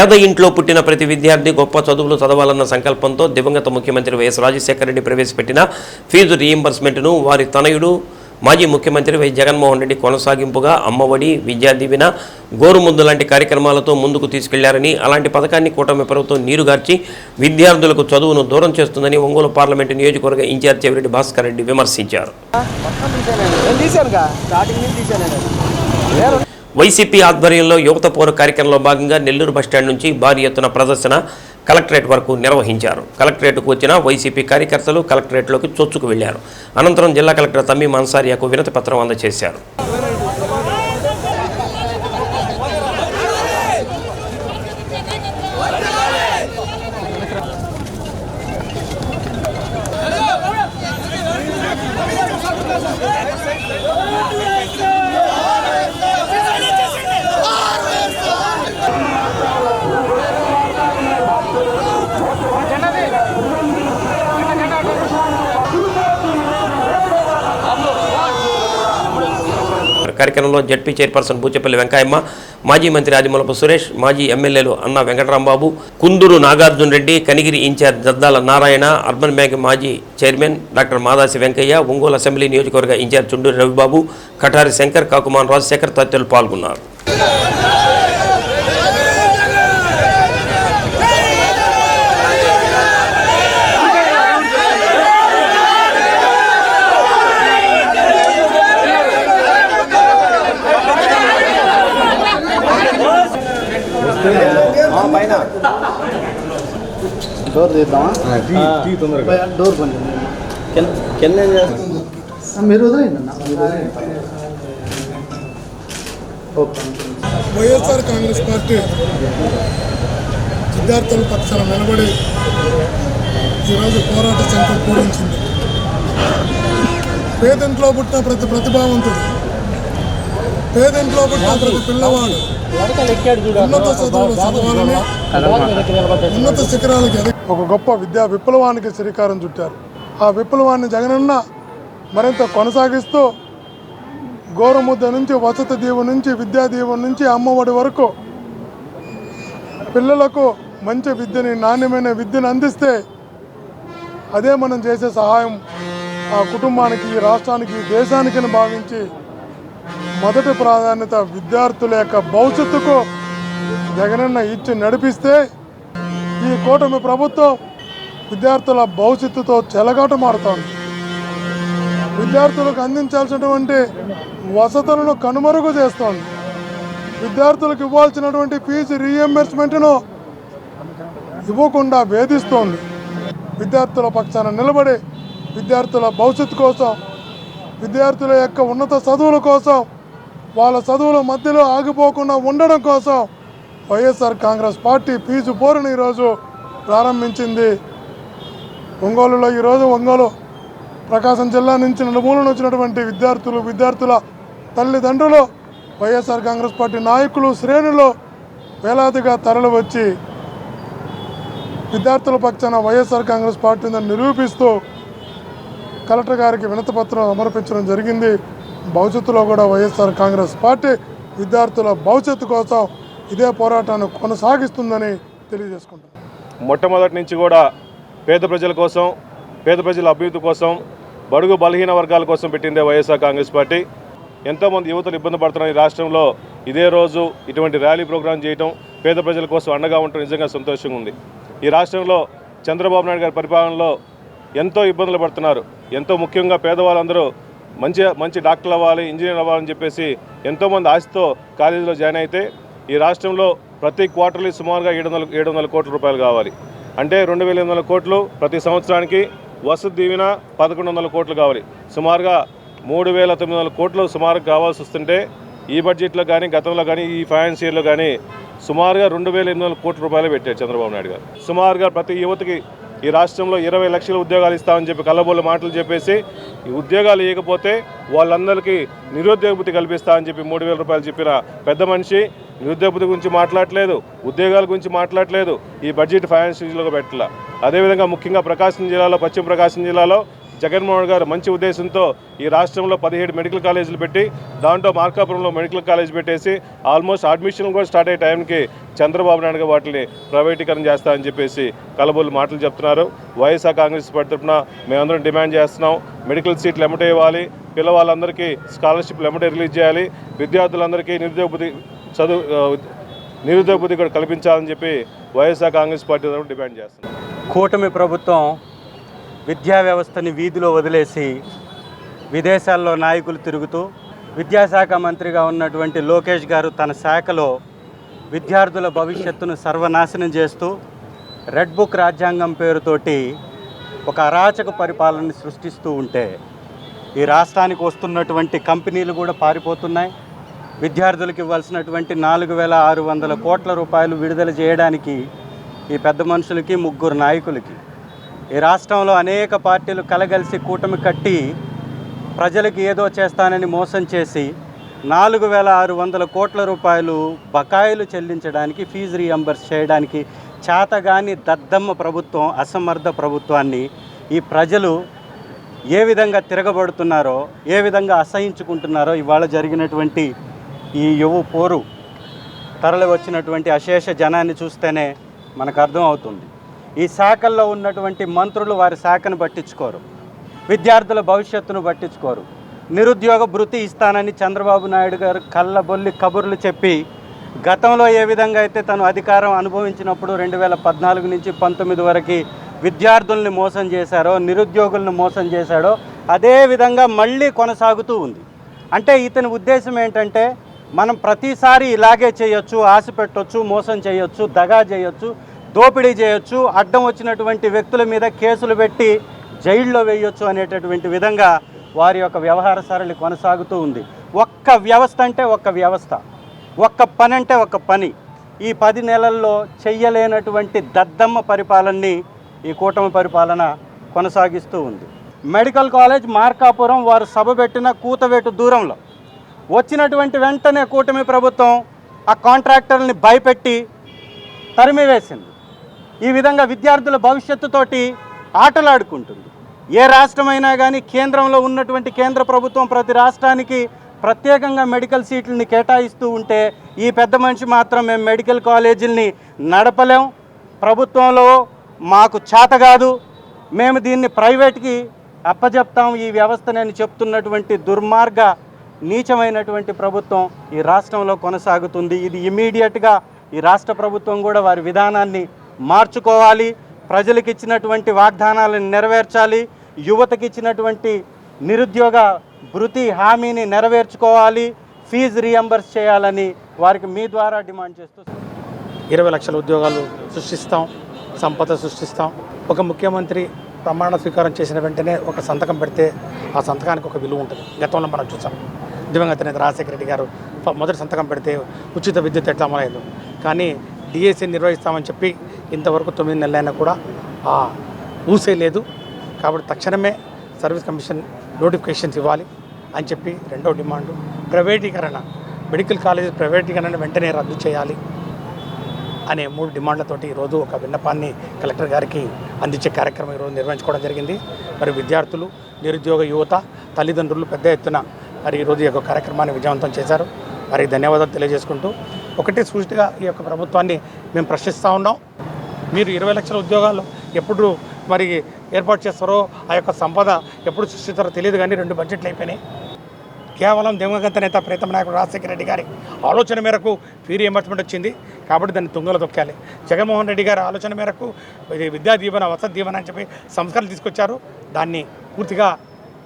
పేద ఇంట్లో పుట్టిన ప్రతి విద్యార్థి గొప్ప చదువులు చదవాలన్న సంకల్పంతో దివంగత ముఖ్యమంత్రి వైఎస్ రాజశేఖర రెడ్డి ప్రవేశపెట్టిన ఫీజు రీయింబర్స్మెంట్ను వారి తనయుడు మాజీ ముఖ్యమంత్రి వై జగన్మోహన్ రెడ్డి కొనసాగింపుగా అమ్మఒడి విద్యా దీవెన గోరుముద్దు లాంటి కార్యక్రమాలతో ముందుకు తీసుకెళ్ళారని అలాంటి పథకాన్ని కూటమి ప్రభుత్వం నీరుగార్చి విద్యార్థులకు చదువును దూరం చేస్తుందని ఒంగోలు పార్లమెంటు నియోజకవర్గ ఇన్ఛార్జ్ చెవిరెడ్డి భాస్కర్ రెడ్డి విమర్శించారు. వైసీపీ ఆధ్వర్యంలో యువత పౌర కార్యక్రమంలో భాగంగా నెల్లూరు బస్టాండ్ నుంచి భారీ ఎత్తున ప్రదర్శన కలెక్టరేట్ వరకు నిర్వహించారు. కలెక్టరేట్కు వచ్చిన వైసీపీ కార్యకర్తలు కలెక్టరేట్లోకి చొచ్చుకు వెళ్ళారు అనంతరం జిల్లా కలెక్టర్ తమ్మి మన్సారియాకు వినతి పత్రం అందజేశారు. కార్యక్రమంలో జడ్పీ చైర్పర్సన్ బూచెపల్లి వెంకయ్యమ్మ మాజీ మంత్రి ఆదిమూలపు సురేష్ మాజీ ఎమ్మెల్యేలు Anna Venkatarambabu Kunduru Nagarjuna Reddy Kanigiri incharge Daddala Narayana urban bank మాజీ chairman doctor Madasi Venkaiah Ongole assembly నియోజకవర్గ ఇన్ఛార్జ్ చుండూరు రవిబాబు కఠారి శంకర్ కాకుమాన్ రాజశేఖర్ తదితరులు పాల్గొన్నారు పైన డోర్ తీద్దామా భయ, డోర్ కొంచెం కింద ఏం చేస్తాం? మీరు వదిలేయండి అన్న. మీరు వదిలేయండి. ఓకే. వైఎస్ఆర్ కాంగ్రెస్ పార్టీ విద్యార్థుల పక్షాన నిలబడి ఈరోజు పోరాట సంఖ్య పూరించింది పేదింట్లో పుట్టిన ప్రతి ప్రతిభావంతుడు పేదింట్లో పుట్టిన ప్రతి పిల్లవాడు ఉన్నత ఉన్నత శిఖరాలకి ఒక గొప్ప విద్యా విప్లవానికి శ్రీకారం చుట్టారు. ఆ విప్లవాన్ని జగనన్న మరింత కొనసాగిస్తూ గోరముద్ద నుంచి వసతి దీవు నుంచి విద్యా దీవు నుంచి అమ్మఒడి వరకు పిల్లలకు మంచి విద్యని నాణ్యమైన విద్యను అందిస్తే అదే మనం చేసే సహాయం ఆ కుటుంబానికి రాష్ట్రానికి ఈ దేశానికి భావించి మొదటి ప్రాధాన్యత విద్యార్థుల యొక్క భవిష్యత్తుకు జగనన్న ఇచ్చి నడిపిస్తే ఈ కూటమి ప్రభుత్వం విద్యార్థుల భవిష్యత్తుతో చెలగాటమాడుతోంది విద్యార్థులకు అందించాల్సినటువంటి వసతులను కనుమరుగు చేస్తోంది. విద్యార్థులకు ఇవ్వాల్సినటువంటి ఫీజు రీఎంబర్స్మెంట్ను ఇవ్వకుండా వేధిస్తోంది. విద్యార్థుల పక్షాన నిలబడి విద్యార్థుల భవిష్యత్తు కోసం విద్యార్థుల యొక్క ఉన్నత చదువుల కోసం వాళ్ళ చదువుల మధ్యలో ఆగిపోకుండా ఉండడం కోసం వైఎస్ఆర్ కాంగ్రెస్ పార్టీ ఫీజు పోరును ఈరోజు ప్రారంభించింది. ఒంగోలులో ఈరోజు ఒంగోలు ప్రకాశం జిల్లా నుంచి నలుమూలన వచ్చినటువంటి విద్యార్థులు విద్యార్థుల తల్లిదండ్రులు వైఎస్ఆర్ కాంగ్రెస్ పార్టీ నాయకులు శ్రేణులు వేలాదిగా తరలి వచ్చి విద్యార్థుల పక్షాన వైఎస్ఆర్ కాంగ్రెస్ పార్టీని నిరూపిస్తూ కలెక్టర్ గారికి వినతిపత్రం సమర్పించడం జరిగింది. భవిష్యత్తులో కూడా వైఎస్ఆర్ కాంగ్రెస్ పార్టీ విద్యార్థుల భవిష్యత్తు కోసం ఇదే పోరాటాన్ని కొనసాగిస్తుందని తెలియజేసుకుంటున్నాను మొట్టమొదటి నుంచి కూడా పేద ప్రజల కోసం పేద ప్రజల అభివృద్ధి కోసం బడుగు బలహీన వర్గాల కోసం పెట్టిందే వైఎస్ఆర్ కాంగ్రెస్ పార్టీ. ఎంతోమంది యువతలు ఇబ్బంది పడుతున్నారు ఈ రాష్ట్రంలో. ఇదే రోజు ఇటువంటి ర్యాలీ ప్రోగ్రాం చేయటం పేద ప్రజల కోసం అండగా ఉండటం నిజంగా సంతోషంగా ఉంది. ఈ రాష్ట్రంలో చంద్రబాబు నాయుడు గారి పరిపాలనలో ఎంతో ఇబ్బందులు పడుతున్నారు. ఎంతో ముఖ్యంగా పేదవాళ్ళందరూ మంచి మంచి డాక్టర్లు అవ్వాలి ఇంజనీర్ అవ్వాలని చెప్పేసి ఎంతోమంది ఆశతో కాలేజీలో జాయిన్ అయితే ఈ రాష్ట్రంలో ప్రతి క్వార్టర్లీ సుమారుగా ఏడు వందల ఏడు వందల కోట్ల రూపాయలు కావాలి. అంటే రెండు వేల ఎనిమిది వందల కోట్లు ప్రతి సంవత్సరానికి వసతి దీవెన పదకొండు వందల కోట్లు కావాలి. సుమారుగా మూడు వేల తొమ్మిది వందల కోట్లు సుమారుగా కావాల్సి వస్తుంటే ఈ బడ్జెట్లో కానీ గతంలో కానీ ఈ ఫైనాన్స్ ఇయర్లో కానీ సుమారుగా రెండు వేల ఎనిమిది వందల కోట్ల రూపాయలు పెట్టారు చంద్రబాబు నాయుడు గారు. సుమారుగా ప్రతి యువతకి ఈ రాష్ట్రంలో ఇరవై లక్షల ఉద్యోగాలు ఇస్తామని చెప్పి కళ్ళబోళ్ళ మాటలు చెప్పేసి ఈ ఉద్యోగాలు ఇవ్వకపోతే వాళ్ళందరికీ నిరుద్యోగ కల్పిస్తామని చెప్పి మూడు వేల రూపాయలు చెప్పిన పెద్ద మనిషి నిరుద్యోగ గురించి మాట్లాడలేదు ఉద్యోగాల గురించి మాట్లాడలేదు ఈ బడ్జెట్ ఫైనాన్షియల్గా పెట్టాల. అదేవిధంగా ముఖ్యంగా ప్రకాశం జిల్లాలో పశ్చిమ ప్రకాశం జిల్లాలో జగన్మోహన్ గారు మంచి ఉద్దేశంతో ఈ రాష్ట్రంలో పదిహేడు మెడికల్ కాలేజీలు పెట్టి దాంట్లో మార్కాపురంలో మెడికల్ కాలేజ్ పెట్టేసి ఆల్మోస్ట్ అడ్మిషన్ కూడా స్టార్ట్ అయ్యే టైంకి చంద్రబాబు నాయుడు గారు వాటిని ప్రైవేటీకరణ చేస్తామని చెప్పేసి కలబోలు మాటలు చెప్తున్నారు. వైఎస్ఆర్ కాంగ్రెస్ పార్టీ తరఫున మేమందరం డిమాండ్ చేస్తున్నాం. మెడికల్ సీట్లు ఎమ్మటే ఇవ్వాలి. పిల్లవాళ్ళందరికీ స్కాలర్షిప్లు ఎమ్మటే రిలీజ్ చేయాలి. విద్యార్థులందరికీ నిరుద్యోగ చదువు నిరుద్యోగ కూడా కల్పించాలని చెప్పి వైఎస్ఆర్ కాంగ్రెస్ పార్టీ తరఫున డిమాండ్ చేస్తున్నాం. కూటమి ప్రభుత్వం విద్యా వ్యవస్థని వీధిలో వదిలేసి విదేశాల్లో నాయకులు తిరుగుతూ విద్యాశాఖ మంత్రిగా ఉన్నటువంటి లోకేష్ గారు తన శాఖలో విద్యార్థుల భవిష్యత్తును సర్వనాశనం చేస్తూ రెడ్ బుక్ రాజ్యాంగం పేరుతోటి ఒక అరాచక పరిపాలనని సృష్టిస్తూ ఉంటే ఈ రాష్ట్రానికి వస్తున్నటువంటి కంపెనీలు కూడా పారిపోతున్నాయి. విద్యార్థులకు ఇవ్వాల్సినటువంటి నాలుగు వేల ఆరు వందల కోట్ల రూపాయలు విడుదల చేయడానికి ఈ పెద్ద మనుషులకి ముగ్గురు నాయకులకి ఈ రాష్ట్రంలో అనేక పార్టీలు కలగలిసి కూటమి కట్టి ప్రజలకు ఏదో చేస్తానని మోసం చేసి నాలుగు వేల ఆరు వందల కోట్ల రూపాయలు బకాయిలు చెల్లించడానికి ఫీజు రీఎంబర్స్ చేయడానికి చేతగాని దద్దమ్మ ప్రభుత్వం అసమర్థ ప్రభుత్వాన్ని ఈ ప్రజలు ఏ విధంగా తిరగబడుతున్నారో ఏ విధంగా అసహించుకుంటున్నారో ఇవాళ జరిగినటువంటి ఈ యువ పోరు తరలి వచ్చినటువంటి అశేష జనాన్ని చూస్తేనే మనకు అర్థం అవుతుంది. ఈ శాఖల్లో ఉన్నటువంటి మంత్రులు వారి శాఖను పట్టించుకోరు. విద్యార్థుల భవిష్యత్తును పట్టించుకోరు. నిరుద్యోగ భృతి ఇస్తానని చంద్రబాబు నాయుడు గారు కళ్ళబొల్లి కబుర్లు చెప్పి గతంలో ఏ విధంగా అయితే తను అధికారం అనుభవించినప్పుడు రెండు వేల పద్నాలుగు నుంచి పంతొమ్మిది వరకు విద్యార్థుల్ని మోసం చేశారో నిరుద్యోగులను మోసం చేశాడో అదే విధంగా మళ్ళీ కొనసాగుతూ ఉంది. అంటే ఇతని ఉద్దేశం ఏంటంటే మనం ప్రతిసారి ఇలాగే చేయొచ్చు ఆశ పెట్టొచ్చు మోసం చేయొచ్చు దగా చేయొచ్చు దోపిడీ చేయొచ్చు అడ్డం వచ్చినటువంటి వ్యక్తుల మీద కేసులు పెట్టి జైల్లో వేయొచ్చు అనేటటువంటి విధంగా వారి యొక్క వ్యవహార సరళి కొనసాగుతూ ఉంది. ఒక్క వ్యవస్థ అంటే ఒక్క వ్యవస్థ. ఒక్క పని అంటే ఒక పని. ఈ పది నెలల్లో చెయ్యలేనటువంటి దద్దమ్మ పరిపాలనని ఈ కూటమి పరిపాలన కొనసాగిస్తూ ఉంది. మెడికల్ కాలేజ్ మార్కాపురం వారు సభ పెట్టిన కూతవేటు దూరంలో వచ్చినటువంటి వెంటనే కూటమి ప్రభుత్వం ఆ కాంట్రాక్టర్ని భయపెట్టి తరిమివేసింది. ఈ విధంగా విద్యార్థుల భవిష్యత్తుతోటి ఆటలాడుకుంటుంది. ఏ రాష్ట్రమైనా కానీ కేంద్రంలో ఉన్నటువంటి కేంద్ర ప్రభుత్వం ప్రతి రాష్ట్రానికి ప్రత్యేకంగా మెడికల్ సీట్లని కేటాయిస్తూ ఉంటే ఈ పెద్ద మనిషి మాత్రం మేము మెడికల్ కాలేజీల్ని నడపలేం. ప్రభుత్వంలో మాకు చేత కాదు. మేము దీన్ని ప్రైవేట్కి అప్పజెప్తాం ఈ వ్యవస్థనని చెప్తున్నటువంటి దుర్మార్గ నీచమైనటువంటి ప్రభుత్వం ఈ రాష్ట్రంలో కొనసాగుతుంది. ఇది ఇమీడియట్గా ఈ రాష్ట్ర ప్రభుత్వం కూడా వారి విధానాన్ని మార్చుకోవాలి. ప్రజలకు ఇచ్చినటువంటి వాగ్దానాలను నెరవేర్చాలి. యువతకి ఇచ్చినటువంటి నిరుద్యోగ భృతి హామీని నెరవేర్చుకోవాలి. ఫీజు రీఎంబర్స్ చేయాలని వారికి మీ ద్వారా డిమాండ్ చేస్తూ ఇరవై లక్షల ఉద్యోగాలు సృష్టిస్తాం సంపద సృష్టిస్తాం. ఒక ముఖ్యమంత్రి ప్రమాణ స్వీకారం చేసిన వెంటనే ఒక సంతకం పెడితే ఆ సంతకానికి ఒక విలువ ఉంటుంది. గతంలో మనం చూసాం. దివంగత నేత రాజశేఖర రెడ్డి గారు మొదటి సంతకం పెడితే ఉచిత విద్యుత్ ఎట్లా అమలైందో. కానీ డిఎస్సి నిర్వహిస్తామని చెప్పి ఇంతవరకు తొమ్మిది నెలలైనా కూడా ఆ ఊసే లేదు. కాబట్టి తక్షణమే సర్వీస్ కమిషన్ నోటిఫికేషన్స్ ఇవ్వాలి అని చెప్పి రెండో డిమాండు. ప్రైవేటీకరణ మెడికల్ కాలేజీ ప్రైవేటీకరణ వెంటనే రద్దు చేయాలి అనే మూడు డిమాండ్లతోటి ఈరోజు ఒక విన్నపాన్ని కలెక్టర్ గారికి అందించే కార్యక్రమం ఈరోజు నిర్వహించుకోవడం జరిగింది. మరి విద్యార్థులు నిరుద్యోగ యువత తల్లిదండ్రులు పెద్ద ఎత్తున మరి ఈరోజు ఈ యొక్క కార్యక్రమాన్ని విజయవంతం చేశారు. మరి ధన్యవాదాలు తెలియజేసుకుంటూ ఒకటే సూచిగా ఈ యొక్క ప్రభుత్వాన్ని మేము ప్రశ్నిస్తూ ఉన్నాం. మీరు ఇరవై లక్షల ఉద్యోగాలు ఎప్పుడు మరి ఏర్పాటు చేస్తారో ఆ యొక్క సంపద ఎప్పుడు సృష్టిస్తారో తెలియదు కానీ రెండు బడ్జెట్లు అయిపోయినాయి. కేవలం దివంగత నేత ప్రీతమ నాయకుడు రాజశేఖర రెడ్డి గారి ఆలోచన మేరకు ఫీ రియంబర్స్మెంట్ వచ్చింది. కాబట్టి దాన్ని తుంగలో తొక్కాలి. జగన్మోహన్ రెడ్డి గారి ఆలోచన మేరకు ఇది విద్యా దీవెన వసతి దీవెన అని చెప్పి సంస్కరణలు తీసుకొచ్చారు. దాన్ని పూర్తిగా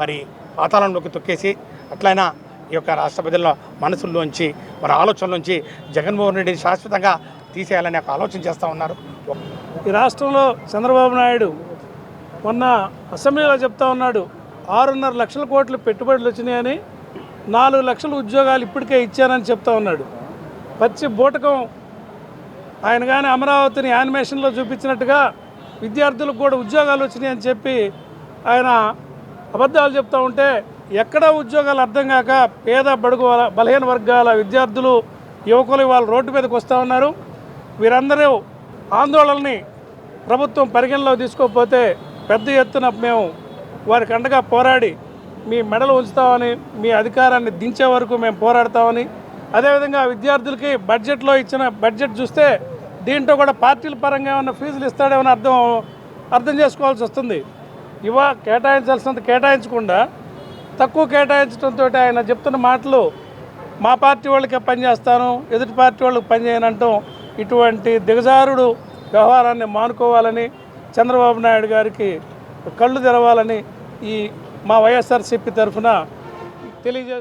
మరి పాతాళంలోకి తొక్కేసి అట్లయినా ఈ యొక్క రాష్ట్ర ప్రజల మనసుల్లోంచి మరి ఆలోచనలోంచి జగన్మోహన్ రెడ్డిని శాశ్వతంగా తీసేయాలని ఒక ఆలోచన చేస్తూ ఉన్నారు. ఈ రాష్ట్రంలో చంద్రబాబు నాయుడు మొన్న అసెంబ్లీలో చెప్తా ఉన్నాడు ఆరున్నర లక్షల కోట్లు పెట్టుబడులు వచ్చినాయని నాలుగు లక్షల ఉద్యోగాలు ఇప్పటికే ఇచ్చానని చెప్తా ఉన్నాడు. పచ్చి బూటకం ఆయన కానీ అమరావతిని యానిమేషన్లో చూపించినట్టుగా విద్యార్థులకు కూడా ఉద్యోగాలు వచ్చినాయని చెప్పి ఆయన అబద్ధాలు చెప్తూ ఉంటే ఎక్కడ ఉద్యోగాలు అర్థం కాక పేద బడుగు బలహీన వర్గాల విద్యార్థులు యువకులు వాళ్ళు రోడ్డు మీదకి వస్తూ ఉన్నారు. వీరందరూ ఆందోళనని ప్రభుత్వం పరిగణలో తీసుకోకపోతే పెద్ద ఎత్తున మేము వారికి అండగా పోరాడి మీ మెడలు ఉంచుతామని మీ అధికారాన్ని దించే వరకు మేము పోరాడతామని అదేవిధంగా విద్యార్థులకి బడ్జెట్లో ఇచ్చిన బడ్జెట్ చూస్తే దీంట్లో కూడా పార్టీల పరంగా ఏమైనా ఫీజులు ఇస్తాడేమని అర్థం అర్థం చేసుకోవాల్సి వస్తుంది. ఇవా కేటాయించాల్సినంత కేటాయించకుండా తక్కువ కేటాయించడంతో ఆయన చెప్తున్న మాటలు మా పార్టీ వాళ్ళకే పనిచేస్తాను ఎదుటి పార్టీ వాళ్ళకి పనిచేయనంటాం ఇటువంటి దిగజారుడు వ్యవహారాన్ని మానుకోవాలని చంద్రబాబు నాయుడు గారికి కళ్ళు తెరవాలని ఈ మా వైఎస్ఆర్సీపీ తరఫున తెలియజేస్తూ